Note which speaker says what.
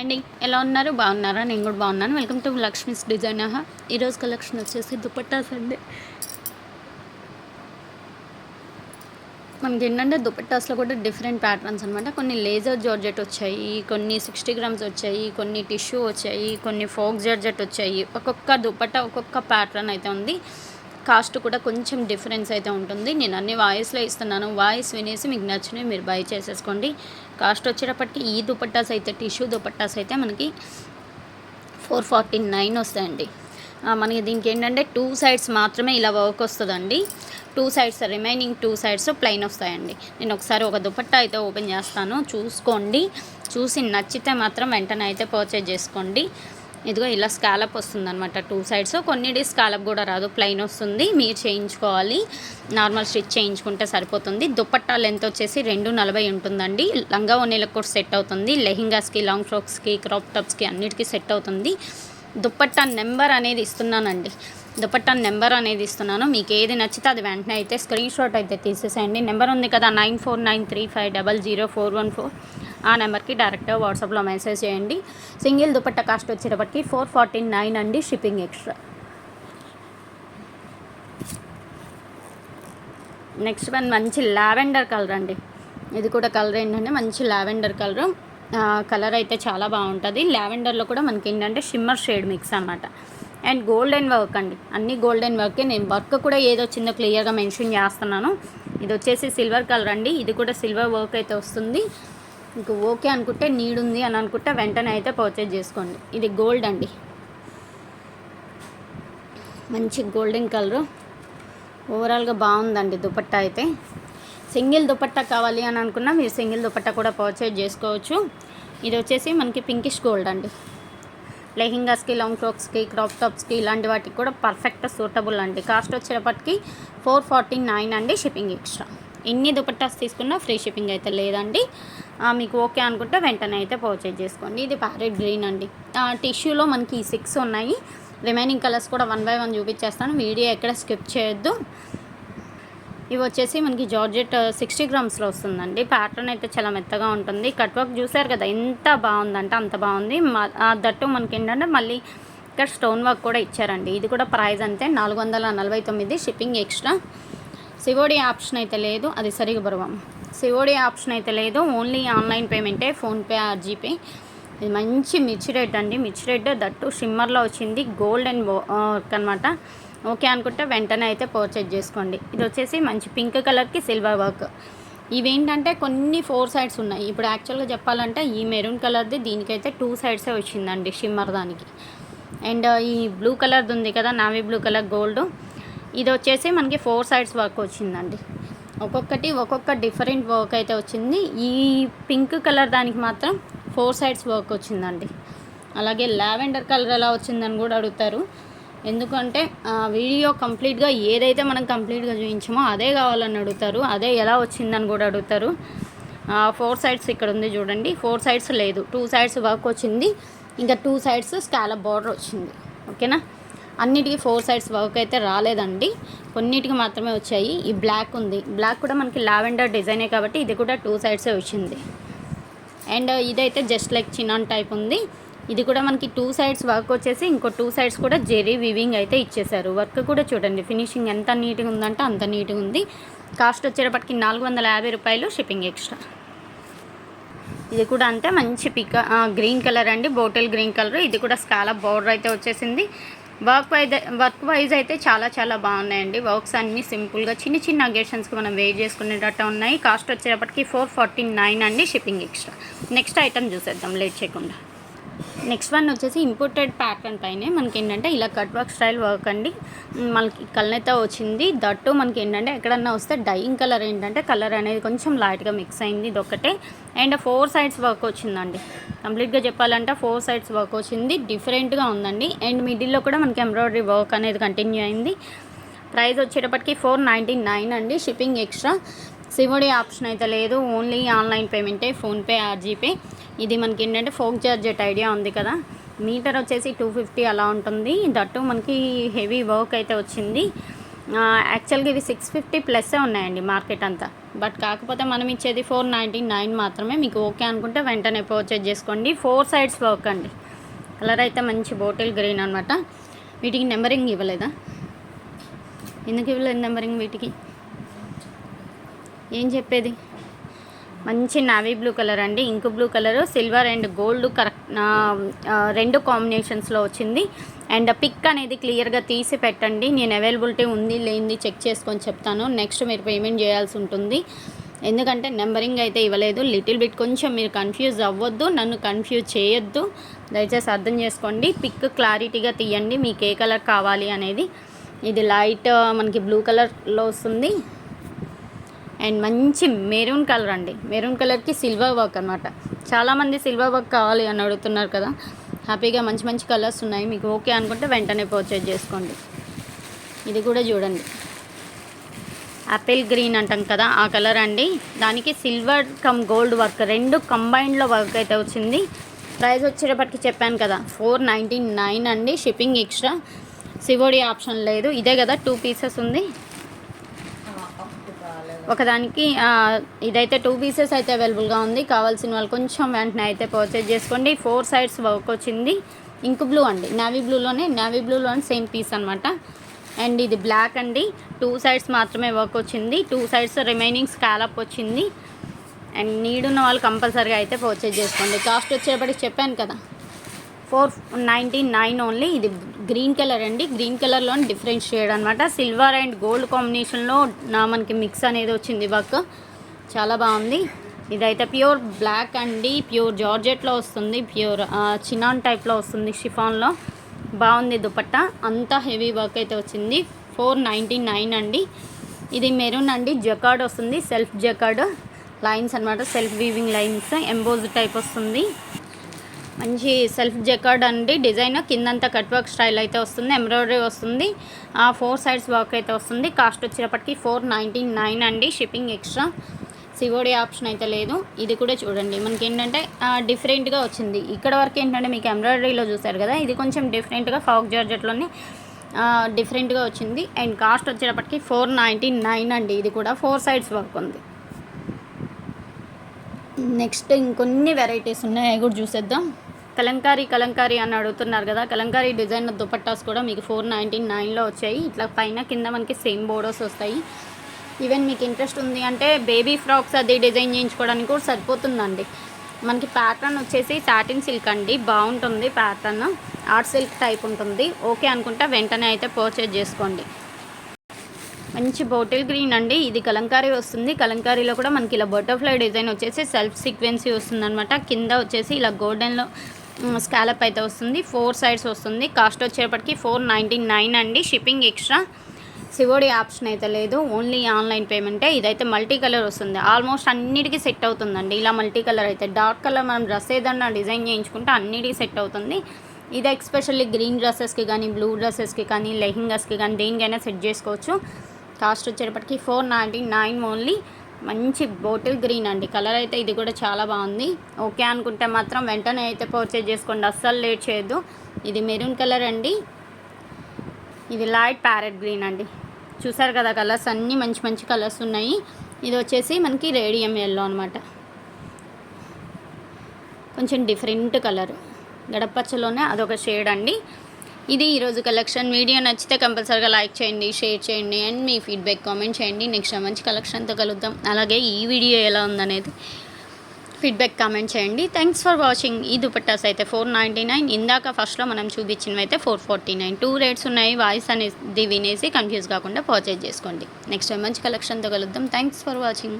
Speaker 1: And ఎలా ఉన్నారు? బాగున్నారా? నేను కూడా బాగున్నాను. వెల్కమ్ టు లక్ష్మీస్ డిజైన్ ఈరోజు కలెక్షన్ వచ్చేసి దుపట్టాస్ అండి మనకి ఏంటంటే దుపట్టాస్లో కూడా డిఫరెంట్ ప్యాటర్న్స్ అనమాట కొన్ని లేజర్ జార్జెట్ వచ్చాయి కొన్ని సిక్స్టీ గ్రామ్స్ వచ్చాయి కొన్ని టిష్యూ వచ్చాయి కొన్ని ఫోక్ జార్జెట్ వచ్చాయి. ఒక్కొక్క దుపట్టా ఒక్కొక్క ప్యాటర్న్ అయితే ఉంది. కాస్ట్ కూడా కొంచెం డిఫరెన్స్ అయితే ఉంటుంది. నేను అన్ని వాయిస్లో ఇస్తున్నాను. వాయిస్ వినేసి మీకు నచ్చినవి మీరు బై చేసేసుకోండి. కాస్ట్ వచ్చేటప్పటికి ఈ దుపట్టాస్ అయితే టిష్యూ దుపట్టాస్ అయితే మనకి ఫోర్ ఫార్టీ నైన్ వస్తాయండి. మనకి దీనికి ఏంటంటే టూ సైడ్స్ మాత్రమే ఇలా వర్క్ వస్తుందండి. Two sides remaining two sides plain వస్తాయండి. నేను ఒకసారి ఒక దుపట్టా అయితే ఓపెన్ చేస్తాను. చూసుకోండి. చూసి నచ్చితే మాత్రం వెంటనే అయితే పర్చేజ్ చేసుకోండి. ఇదిగో ఇలా స్కాలప్ వస్తుంది అనమాట టూ సైడ్స్ కొన్నిటి స్కాలప్ కూడా రాదు. ప్లెయిన్ వస్తుంది. మీరు చేయించుకోవాలి. నార్మల్ స్టిచ్ చేయించుకుంటే సరిపోతుంది. దుపట్టా లెంత్ వచ్చేసి రెండు నలభై ఉంటుందండి. లంగా ఓనీలకు కూడా సెట్ అవుతుంది. లెహింగాస్కి లాంగ్ ఫ్రాక్స్కి క్రాప్ టాప్స్కి అన్నిటికీ సెట్ అవుతుంది. దుప్పట్టా నెంబర్ అనేది ఇస్తున్నానండి. దుపట్టా నెంబర్ అనేది ఇస్తున్నాను. మీకు ఏది నచ్చితే అది వెంటనే అయితే స్క్రీన్ షాట్ అయితే తీసేసేయండి. నెంబర్ ఉంది కదా nine four nine three five double zero four one four ఆ నెంబర్కి డైరెక్ట్గా వాట్సాప్లో మెసేజ్ చేయండి. సింగిల్ దుపట్టా కాస్ట్ వచ్చేటప్పటికి ఫోర్ ఫార్టీ నైన్ అండి షిప్పింగ్ ఎక్స్ట్రా. నెక్స్ట్ వన్ మంచి లావెండర్ కలర్ అండి. ఇది కూడా కలర్ ఏంటంటే మంచి లావెండర్ కలర్. కలర్ అయితే చాలా బాగుంటుంది. లావెండర్లో కూడా మనకి ఏంటంటే షిమ్మర్ షేడ్ మిక్స్ అనమాట అండ్ గోల్డెన్ వర్క్ అండి. అన్ని గోల్డెన్ వర్కే. నేను వర్క్ కూడా ఏదో వచ్చిందో క్లియర్గా మెన్షన్ చేస్తున్నాను. ఇది వచ్చేసి సిల్వర్ కలర్ అండి. ఇది కూడా సిల్వర్ వర్క్ అయితే వస్తుంది. మీకు ఓకే అనుకుంటే నీడ్ ఉంది అని అనుకుంటే వెంటనే అయితే పర్చేజ్ చేసుకోండి. ఇది గోల్డ్ అండి. మంచి గోల్డెన్ కలరు ఓవరాల్గా బాగుందండి దుపట్టా అయితే. సింగిల్ దుపట్టా కావాలి అని అనుకున్నా మీరు సింగిల్ దుపట్టా కూడా పర్చేజ్ చేసుకోవచ్చు. ఇది వచ్చేసి మనకి పింకిష్ గోల్డ్ అండి. లెహింగాస్కి లాంగ్ ఫ్రాక్స్కి క్రాప్ టాప్స్కి ఇలాంటి వాటికి కూడా పర్ఫెక్ట్ సూటబుల్ అండి. కాస్ట్ వచ్చేటప్పటికి ఫోర్ ఫార్టీ నైన్ అండి షిప్పింగ్ ఎక్స్ట్రా ఎన్ని దుపట్టాస్ తీసుకున్నా ఫ్రీ షిప్పింగ్ అయితే లేదండి. మీకు ఓకే అనుకుంటే వెంటనే అయితే పర్చేజ్ చేసుకోండి. ఇది ప్యారెట్ గ్రీన్ అండి. టిష్యూలో మనకి సిక్స్ ఉన్నాయి. రిమైనింగ్ కలర్స్ కూడా వన్ బై వన్ చూపించేస్తాను. వీడియో ఎక్కడ స్కిప్ చేయొద్దు. ఇవి వచ్చేసి మనకి జార్జెట్ సిక్స్టీ గ్రామ్స్లో వస్తుందండి. ప్యాటర్న్ అయితే చాలా మెత్తగా ఉంటుంది. కట్ వర్క్ చూసారు కదా ఎంత బాగుందంటే అంత బాగుంది. దట్టు మనకి ఏంటంటే మళ్ళీ ఇక్కడ స్టోన్ వర్క్ కూడా ఇచ్చారండి. ఇది కూడా ప్రైస్ అంతే నాలుగు వందల నలభై తొమ్మిది షిప్పింగ్ ఎక్స్ట్రా సివోడి ఆప్షన్ అయితే లేదు అది సరిగా బరువం. సివోడి ఆప్షన్ అయితే లేదు ఓన్లీ ఆన్లైన్ పేమెంటే ఫోన్పే ఆర్ జీపే ఇది మంచి మిర్చి రెడ్ అండి మిర్చి రెడ్ దట్టు షిమ్మర్లో వచ్చింది గోల్డ్ అండ్ వర్క్ అనమాట ఓకే అనుకుంటే వెంటనే అయితే పర్చేజ్ చేసుకోండి. ఇది వచ్చేసి మంచి పింక్ కలర్కి సిల్వర్ వర్క్. ఇవేంటంటే కొన్ని ఫోర్ సైడ్స్ ఉన్నాయి. ఇప్పుడు యాక్చువల్గా చెప్పాలంటే ఈ మెరూన్ కలర్ది దీనికైతే టూ సైడ్సే వచ్చిందండి షిమ్మర్ దానికి. అండ్ ఈ బ్లూ కలర్ది ఉంది కదా నావీ బ్లూ కలర్ గోల్డ్. ఇది వచ్చేసి మనకి ఫోర్ సైడ్స్ వర్క్ వచ్చిందండి. ఒక్కొక్కటి ఒక్కొక్క డిఫరెంట్ వర్క్ అయితే వచ్చింది. ఈ పింక్ కలర్ దానికి మాత్రం ఫోర్ సైడ్స్ వర్క్ వచ్చిందండి. అలాగే లావెండర్ కలర్ ఎలా వచ్చిందని కూడా అడుగుతారు. ఎందుకంటే వీడియో కంప్లీట్గా ఏదైతే మనం కంప్లీట్గా చూపించామో అదే కావాలని అడుగుతారు. అదే ఎలా వచ్చిందని కూడా అడుగుతారు. ఫోర్ సైడ్స్ ఇక్కడ ఉంది చూడండి. ఫోర్ సైడ్స్ లేదు. టూ సైడ్స్ వర్క్ వచ్చింది. ఇంకా టూ సైడ్స్ స్కాలప్ బార్డర్ వచ్చింది. ఓకేనా? అన్నిటికీ ఫోర్ సైడ్స్ వర్క్ అయితే రాలేదండి. కొన్నిటికి మాత్రమే వచ్చాయి. ఈ బ్లాక్ ఉంది. బ్లాక్ కూడా మనకి లావెండర్ డిజైనే కాబట్టి ఇది కూడా టూ సైడ్సే వచ్చింది. అండ్ ఇదైతే జస్ట్ లైక్ చినాన్ టైప్ ఉంది. ఇది కూడా మనకి టూ సైడ్స్ వర్క్ వచ్చేసి ఇంకో టూ సైడ్స్ కూడా జెరీ వివింగ్ అయితే ఇచ్చేసారు వర్క్ కూడా చూడండి. ఫినిషింగ్ ఎంత నీట్గా ఉందంటే అంత నీట్గా ఉంది. కాస్ట్ వచ్చేటప్పటికి నాలుగు వందల యాభై రూపాయలు షిప్పింగ్ ఎక్స్ట్రా. ఇది కూడా అంతే. మంచి పిక గ్రీన్ కలర్ అండి. Bottle green colour. ఇది కూడా స్కాలా బోర్డర్ అయితే వచ్చేసింది. వర్క్ వైజ్ వర్క్ వైజ్ అయితే చాలా చాలా బాగున్నాయండి. వర్క్స్ అన్నీ సింపుల్గా చిన్న చిన్న అగేషన్స్కి మనం వెయిట్ చేసుకునేటట్టు ఉన్నాయి. కాస్ట్ వచ్చేటప్పటికి ఫోర్ ఫార్టీ నైన్ అండి షిప్పింగ్ ఎక్స్ట్రా నెక్స్ట్ ఐటమ్ చూసేద్దాం లేట్ చేయకుండా. నెక్స్ట్ వన్ వచ్చేసి ఇంపోర్టెడ్ ప్యాటర్న్ పైనే మనకి ఏంటంటే ఇలా కట్ వర్క్ స్టైల్ వర్క్ అండి. మనకి కళ్ళనైతే వచ్చింది. దట్టు మనకి ఏంటంటే ఎక్కడన్నా వస్తే డైయింగ్ కలర్ ఏంటంటే కలర్ అనేది కొంచెం లైట్గా మిక్స్ అయింది ఇది ఒకటే అండ్ ఫోర్ సైడ్స్ వర్క్ వచ్చిందండి. కంప్లీట్గా చెప్పాలంటే ఫోర్ సైడ్స్ వర్క్ వచ్చింది. డిఫరెంట్గా ఉందండి. అండ్ మిడిల్లో కూడా మనకి ఎంబ్రాయిడరీ వర్క్ అనేది కంటిన్యూ అయింది. ప్రైస్ వచ్చేటప్పటికి ఫోర్ నైంటీ నైన్ అండి. షిప్పింగ్ ఎక్స్ట్రా సివోడి ఆప్షన్ అయితే లేదు. ఓన్లీ ఆన్లైన్ పేమెంటే ఫోన్పే ఆర్ జీపే ఇది మనకి ఏంటంటే ఫోక్ చార్జెట్ ఐడియా ఉంది కదా. మీటర్ వచ్చేసి టూ ఫిఫ్టీ అలా ఉంటుంది. దట్టు మనకి హెవీ వర్క్ అయితే వచ్చింది. యాక్చువల్గా ఇవి సిక్స్ ఫిఫ్టీ ప్లస్సే ఉన్నాయండి మార్కెట్ అంతా. బట్ కాకపోతే మనం ఇచ్చేది ఫోర్ నైంటీ నైన్ మాత్రమే. మీకు ఓకే అనుకుంటే వెంటనే పర్చేజ్ చేసుకోండి. ఫోర్ సైడ్స్ వర్క్ అండి. కలర్ అయితే మంచి బాటిల్ గ్రీన్ అనమాట వీటికి నెంబరింగ్ ఇవ్వలేదా? ఎందుకు ఇవ్వలేదు నెంబరింగ్ వీటికి? ఏం చెప్పేది? మంచి నావీ బ్లూ కలర్ అండి. Ink blue colour silver and gold correct రెండు కాంబినేషన్స్లో వచ్చింది. అండ్ పిక్ అనేది క్లియర్గా తీసి పెట్టండి. నేను అవైలబిలిటీ ఉంది లేనిది చెక్ చేసుకొని చెప్తాను. నెక్స్ట్ మీరు పేమెంట్ చేయాల్సి ఉంటుంది. ఎందుకంటే నెంబరింగ్ అయితే ఇవ్వలేదు. లిటిల్ బిట్ కొంచెం మీరు కన్ఫ్యూజ్ అవ్వద్దు. నన్ను కన్ఫ్యూజ్ చేయొద్దు. దయచేసి అర్థం చేసుకోండి. పిక్ క్లారిటీగా తీయండి. మీకు ఏ కలర్ కావాలి అనేది. ఇది లైట్ మనకి బ్లూ కలర్లో వస్తుంది. అండ్ మంచి మెరూన్ కలర్ అండి. మెరూన్ కలర్కి సిల్వర్ వర్క్ అనమాట చాలామంది సిల్వర్ వర్క్ కావాలి అని అడుగుతున్నారు కదా. హ్యాపీగా మంచి మంచి కలర్స్ ఉన్నాయి. మీకు ఓకే అనుకుంటే వెంటనే పర్చేజ్ చేసుకోండి. ఇది కూడా చూడండి. యాపిల్ గ్రీన్ అంటాం కదా ఆ కలర్ అండి. దానికి సిల్వర్ కమ్ గోల్డ్ వర్క్ రెండు కంబైన్డ్లో వర్క్ అయితే వచ్చింది. ప్రైస్ వచ్చేటప్పటికి చెప్పాను కదా ఫోర్ నైంటీ నైన్ అండి షిప్పింగ్ ఎక్స్ట్రా సివోడి ఆప్షన్ లేదు. ఇదే కదా టూ పీసెస్ ఉంది. ఒకదానికి ఇదైతే టూ పీసెస్ అయితే అవైలబుల్గా ఉంది. కావాల్సిన వాళ్ళు కొంచెం వెంటనే అయితే పర్చేజ్ చేసుకోండి. ఫోర్ సైడ్స్ వర్క్ వచ్చింది. ఇంక్ బ్లూ అండి. నావీ బ్లూలోనే నావీ బ్లూలోనే సేమ్ పీస్ అనమాట అండ్ ఇది బ్లాక్ అండి. టూ సైడ్స్ మాత్రమే వర్క్ వచ్చింది. టూ సైడ్స్ రిమైనింగ్ స్కాలప్ వచ్చింది. అండ్ నీడ్ ఉన్న వాళ్ళు కంపల్సరీగా అయితే పర్చేజ్ చేసుకోండి. కాస్ట్ వచ్చేటప్పటికి చెప్పాను కదా. ఫోర్ నైంటీ నైన్ ఓన్లీ ఇది గ్రీన్ కలర్ అండి. గ్రీన్ కలర్లో డిఫరెన్స్ షేడ్ అనమాట సిల్వర్ అండ్ గోల్డ్ కాంబినేషన్లో నా మనకి మిక్స్ అనేది వచ్చింది వర్క్. చాలా బాగుంది. ఇదైతే ప్యూర్ బ్లాక్ అండి. ప్యూర్ జార్జెట్లో వస్తుంది. ప్యూర్ చినాన్ టైప్లో వస్తుంది షిఫాన్లో బాగుంది దుపట్టా. అంతా హెవీ వర్క్ అయితే వచ్చింది. ఫోర్ నైంటీ నైన్ అండి. ఇది మెరూన్ అండి. జకార్డ్ వస్తుంది. సెల్ఫ్ జకార్డ్ లైన్స్ అనమాట self weaving lines. Emboss type వస్తుంది. మంచి సెల్ఫ్ జకార్డ్ అండి. డిజైన్ కిందంతా కట్ వర్క్ స్టైల్ అయితే వస్తుంది. ఎంబ్రాయిడరీ వస్తుంది. ఆ ఫోర్ సైడ్స్ వర్క్ అయితే వస్తుంది. కాస్ట్ వచ్చేటప్పటికి ఫోర్ నైంటీ నైన్ అండి. Shipping extra. సివోడి ఆప్షన్ అయితే లేదు. ఇది కూడా చూడండి. మనకి ఏంటంటే డిఫరెంట్గా వచ్చింది. ఇక్కడ వరకు ఏంటంటే మీకు ఎంబ్రాయిడరీలో చూసారు కదా ఇది కొంచెం డిఫరెంట్గా ఫాక్ జార్జెట్లోని డిఫరెంట్గా వచ్చింది. అండ్ కాస్ట్ వచ్చేటప్పటికి ఫోర్ నైంటీ నైన్ అండి. ఇది కూడా ఫోర్ సైడ్స్ వర్క్ ఉంది. నెక్స్ట్ ఇంకొన్ని వెరైటీస్ ఉన్నాయి. అవి కూడా చూసేద్దాం. కలంకారీ కలంకారీ అని అడుగుతున్నారు కదా. కలంకారీ డిజైన్ దుపట్టాస్ కూడా మీకు ఫోర్ నైంటీ నైన్లో వచ్చాయి. ఇట్లా పైన కింద మనకి సేమ్ బోర్డర్స్ వస్తాయి. ఈవెన్ మీకు ఇంట్రెస్ట్ ఉంది అంటే బేబీ ఫ్రాక్స్ అది డిజైన్ చేయించుకోవడానికి కూడా సరిపోతుందండి. మనకి ప్యాటర్న్ వచ్చేసి సాటిన్ సిల్క్ అండి. బాగుంటుంది ప్యాటర్న్ ఆర్ట్ సిల్క్ టైప్ ఉంటుంది. ఓకే అనుకుంటే వెంటనే అయితే పర్చేజ్ చేసుకోండి. మంచి బాటిల్ గ్రీన్ అండి. ఇది కలంకారీ వస్తుంది. కలంకారీలో కూడా మనకి ఇలా బటర్ఫ్లై డిజైన్ వచ్చేసి సెల్ఫ్ సీక్వెన్సీ వస్తుంది అనమాట కింద వచ్చేసి ఇలా గోల్డెన్లో స్కాలప్ అయితే వస్తుంది. ఫోర్ సైడ్స్ వస్తుంది. కాస్ట్ వచ్చేటప్పటికి ఫోర్ నైంటీ నైన్ అండి. షిప్పింగ్ ఎక్స్ట్రా సివోడి ఆప్షన్ అయితే లేదు. ఓన్లీ ఆన్లైన్ పేమెంటే. ఇదైతే మల్టీ కలర్ వస్తుంది. ఆల్మోస్ట్ అన్నిటికీ సెట్ అవుతుందండి. ఇలా మల్టీ కలర్ అయితే. డార్క్ కలర్ మనం డ్రెస్ ఏదన్నా డిజైన్ చేయించుకుంటే అన్నిటికీ సెట్ అవుతుంది. ఇది ఎక్స్పెషల్లీ గ్రీన్ డ్రెస్సెస్కి కానీ బ్లూ డ్రెస్సెస్కి కానీ లెహింగాస్కి కానీ దేనికైనా సెట్ చేసుకోవచ్చు. కాస్ట్ వచ్చేటప్పటికి ఫోర్ నైంటీ నైన్ ఓన్లీ. మంచి బాటిల్ గ్రీన్ అండి. కలర్ అయితే ఇది కూడా చాలా బాగుంది. ఓకే అనుకుంటే మాత్రం వెంటనే అయితే పర్చేజ్ చేసుకోండి. అస్సలు లేట్ చేయొద్దు. ఇది మెరూన్ కలర్ అండి. ఇది లైట్ ప్యారెట్ గ్రీన్ అండి. చూసారు కదా కలర్స్ అన్నీ మంచి మంచి కలర్స్ ఉన్నాయి. ఇది వచ్చేసి మనకి రేడియం ఎల్లో అనమాట కొంచెం డిఫరెంట్ కలర్. గడపచ్చలోనే అదొక షేడ్ అండి. ఇది ఈరోజు కలెక్షన్. వీడియో నచ్చితే కంపల్సరీగా లైక్ చేయండి షేర్ చేయండి అండ్ మీ ఫీడ్బ్యాక్ కామెంట్ చేయండి. నెక్స్ట్ మంచి కలెక్షన్తో కలుద్దాం. అలాగే ఈ వీడియో ఎలా ఉందనేది ఫీడ్బ్యాక్ కామెంట్ చేయండి. థ్యాంక్స్ ఫర్ వాచింగ్ ఈ దుపట్టాస్ అయితే ఫోర్ నైంటీ నైన్ ఇందాక ఫస్ట్లో మనం చూపించినవి అయితే four forty nine two rates ఉన్నాయి. వాయిస్ అనేది వినేసి కన్ఫ్యూజ్ కాకుండా పర్చేజ్ చేసుకోండి. నెక్స్ట్ మంచి కలెక్షన్తో కలుద్దాం. Thanks for watching